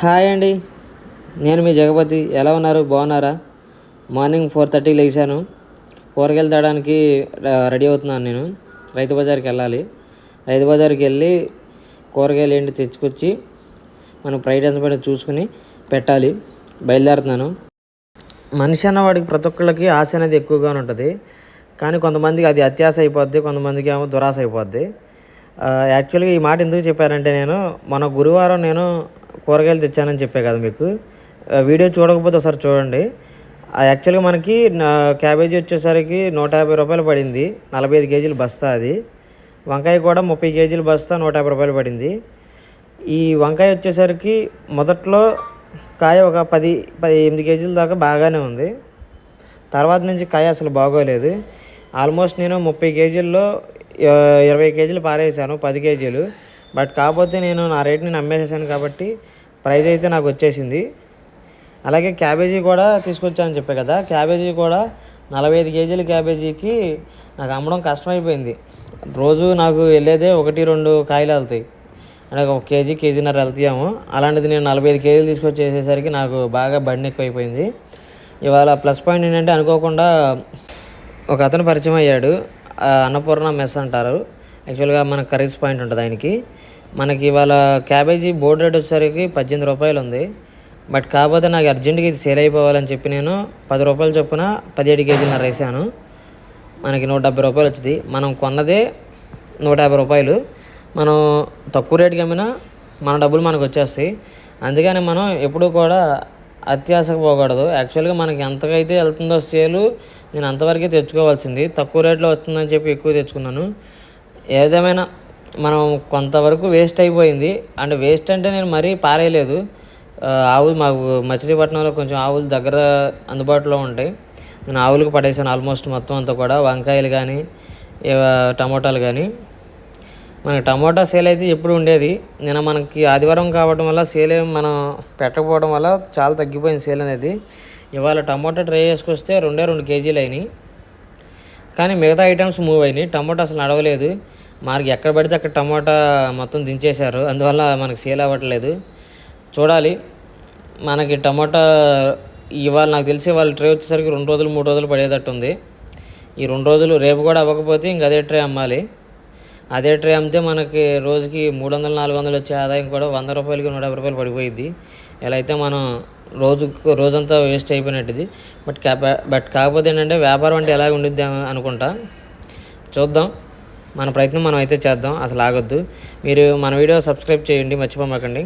Hi అండి. నేను మీ జగపతి. ఎలా ఉన్నారు? బాగున్నారా? మార్నింగ్ ఫోర్ థర్టీకి లేచాను. కూరగాయలు తేడానికి రెడీ అవుతున్నాను నేను. రైతు బజార్కి వెళ్ళాలి. రైతు బజార్కి వెళ్ళి కూరగాయలు ఏంటి తెచ్చుకొచ్చి మనం ప్రైడ్ ఎంత పడి చూసుకుని పెట్టాలి. బయలుదేరుతున్నాను. మనిషి అన్నవాడికి ప్రతి ఒక్కళ్ళకి ఆశ అనేది ఎక్కువగా ఉంటుంది. కానీ కొంతమందికి అది అత్యాశ అయిపోద్ది కొంతమందికి ఏమో దురాశ అయిపోద్ది. యాక్చువల్గా ఈ మాట ఎందుకు చెప్పారంటే నేను మన గురువారం నేను కూరగాయలు తెచ్చానని చెప్పే కదా మీకు. వీడియో చూడకపోతే ఒకసారి చూడండి. యాక్చువల్గా మనకి క్యాబేజీ వచ్చేసరికి నూట యాభై రూపాయలు పడింది. నలభై ఐదు కేజీలు బస్తా అది. వంకాయ కూడా ముప్పై కేజీలు బస్తా నూట యాభై రూపాయలు పడింది. ఈ వంకాయ వచ్చేసరికి మొదట్లో కాయ ఒక పది పది ఎనిమిది కేజీల దాకా బాగానే ఉంది. తర్వాత నుంచి కాయ అసలు బాగోలేదు. ఆల్మోస్ట్ నేను ముప్పై కేజీల్లో ఇరవై కేజీలు పారేసాను పది కేజీలు. బట్ కాకపోతే నేను నా రేట్ని నమ్మేసేసాను కాబట్టి ప్రైజ్ అయితే నాకు వచ్చేసింది. అలాగే క్యాబేజీ కూడా తీసుకొచ్చానని చెప్పే కదా క్యాబేజీ కూడా నలభై ఐదు కేజీల క్యాబేజీకి నాకు అమ్మడం కష్టమైపోయింది. రోజు నాకు వెళ్ళేదే ఒకటి రెండు కాయలు వెళ్తాయి. అంటే ఒక కేజీ కేజీన్నర వెళ్తాము అలాంటిది నేను నలభై ఐదు కేజీలు తీసుకొచ్చేసేసరికి నాకు బాగా బండి ఎక్కువైపోయింది. ఇవాళ ప్లస్ పాయింట్ ఏంటంటే అనుకోకుండా ఒక అతను పరిచయం అయ్యాడు అన్నపూర్ణ మెస్ అంటారు. యాక్చువల్గా మన కర్రీస్ పాయింట్ ఉంటుంది ఆయనకి. మనకి ఇవాళ క్యాబేజీ బోర్డు రేట్ వచ్చేసరికి పద్దెనిమిది రూపాయలు ఉంది. బట్ కాకపోతే నాకు అర్జెంటుగా ఇది సేల్ అయిపోవాలని చెప్పి నేను పది రూపాయలు చొప్పున పదిహేడు కేజీలు వేసాను మనకి నూట డెబ్బై రూపాయలు వచ్చింది. మనం కొన్నదే నూట యాభై రూపాయలు. మనం తక్కువ రేటుకి అమ్మినా మన డబ్బులు మనకు వచ్చేస్తాయి. అందుకని మనం ఎప్పుడూ కూడా అత్యాశకు పోకూడదు. యాక్చువల్గా మనకి ఎంతకైతే వెళ్తుందో సేలు నేను అంతవరకే తెచ్చుకోవాల్సింది. తక్కువ రేట్లో వస్తుందని చెప్పి ఎక్కువ తెచ్చుకున్నాను. ఏదేమైనా మనం కొంతవరకు వేస్ట్ అయిపోయింది. అండ్ వేస్ట్ అంటే నేను మరీ పారేయలేదు. ఆవులు మాకు మచిలీపట్నంలో కొంచెం ఆవులు దగ్గర అందుబాటులో ఉంటాయి. నేను ఆవులకు పడేసాను ఆల్మోస్ట్ మొత్తం అంతా కూడా. వంకాయలు కానీ టమోటాలు కానీ మనకి టమోటా సేల్ అయితే ఎప్పుడు ఉండేది. నిన్న మనకి ఆదివారం కావడం వల్ల సేల్ ఏం మనం పెట్టకపోవడం వల్ల చాలా తగ్గిపోయింది సేల్ అనేది. ఇవాళ టమోటా ట్రై చేసుకొస్తే రెండే రెండు కేజీలు అయినాయి. కానీ మిగతా ఐటమ్స్ మూవ్ అయినాయి. టమోటా అసలు నడవలేదు. మనకి ఎక్కడ పడితే అక్కడ టమోటా మొత్తం దించేశారు. అందువల్ల మనకి సేల్ అవ్వట్లేదు. చూడాలి. మనకి టమోటా ఇవాళ నాకు తెలిసి వాళ్ళ ట్రే వచ్చేసరికి రెండు రోజులు మూడు రోజులు పడేటట్టు ఉంది. ఈ రెండు రోజులు రేపు కూడా అవ్వకపోతే ఇంక అదే ట్రే అమ్మాలి. అదే ట్రే అమ్మితే మనకి రోజుకి మూడు వందలు నాలుగు వందలు వచ్చే ఆదాయం కూడా వంద రూపాయలకి నూట యాభై రూపాయలు పడిపోయింది ఇలా అయితే మనం రోజు రోజంతా వేస్ట్ అయిపోయినట్టుది. బట్ కా బట్ కాకపోతే ఏంటంటే వ్యాపారం అంటే ఎలా ఉండిద్ది అనుకుంటా. చూద్దాం. మన ప్రయత్నం మనం అయితే చేద్దాం. అసలు ఆగొద్దు. మీరు మన వీడియో సబ్స్క్రైబ్ చేయండి మర్చిపోమాకండి.